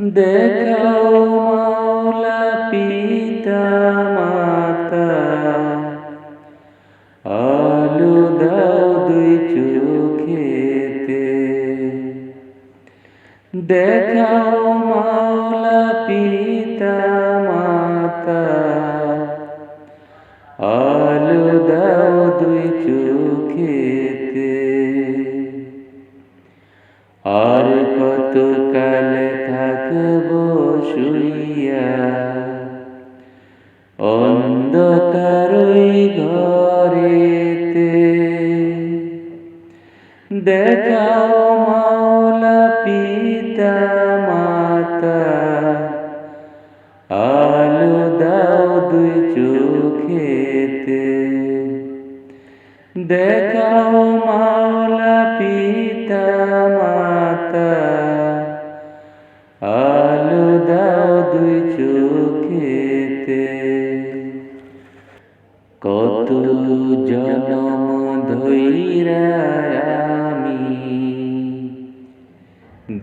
দেখাও মাওলা পিতা, মাতা। আলো দাও দুই চোখেতে। দেখাও মাওলা পিতা, মাতা। আলো দাও দুই চোখেতে। অন্ধকার ঘরেতে। দেখাও মাওলা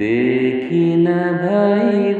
দেখি না ভাইব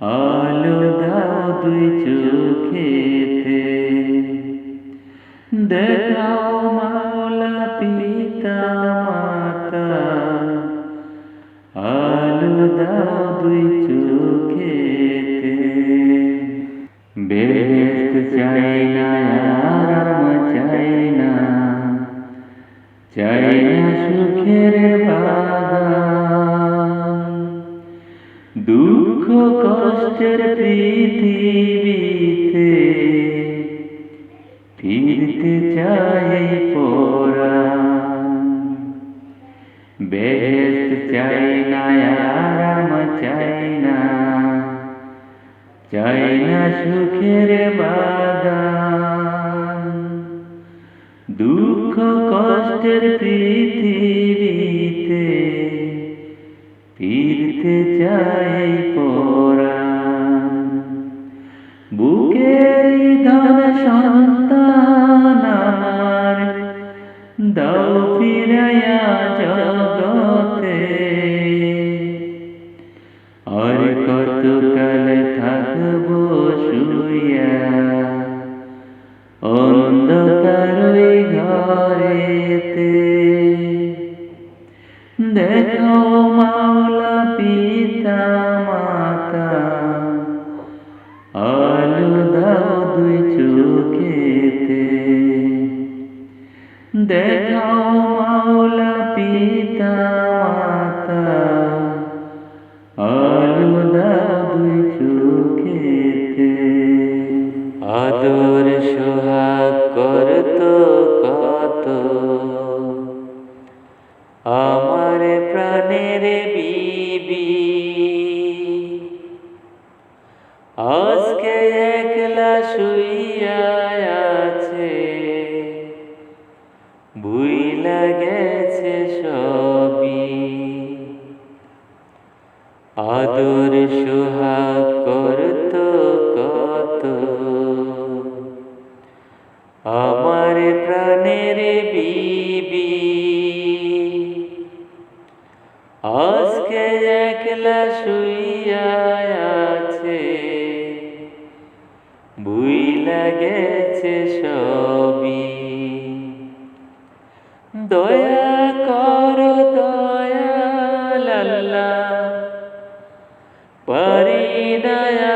আলো দাও দুই চোখেতে। দেখাও মাওলা পিতা মাতা। আলো দাও দুই চোখেতে। বেহেস্ত চাই না আরাম চাই না। চাই না সুখের কষ্টের পৃথিবীতে, ফিরতে চাই পরা বেহেস্ত চাই না, আরাম চাই না চাই না সুখের বাগান। দুঃখ কষ্টের পৃথিবীতে, ফিরতে চাই পরাণ। সন্তান দৌ দাও ফিরাইয়া জগতে প্রাণের বিবি। আজকে একলা শুইয়া আছে। ভুইলা গেছে সবই। আদর সোহাগ করত কত। আমার প্রাণের বিবি বুইলা গেছে সবই। দয়া কর দয়া লাল্লা। পারি না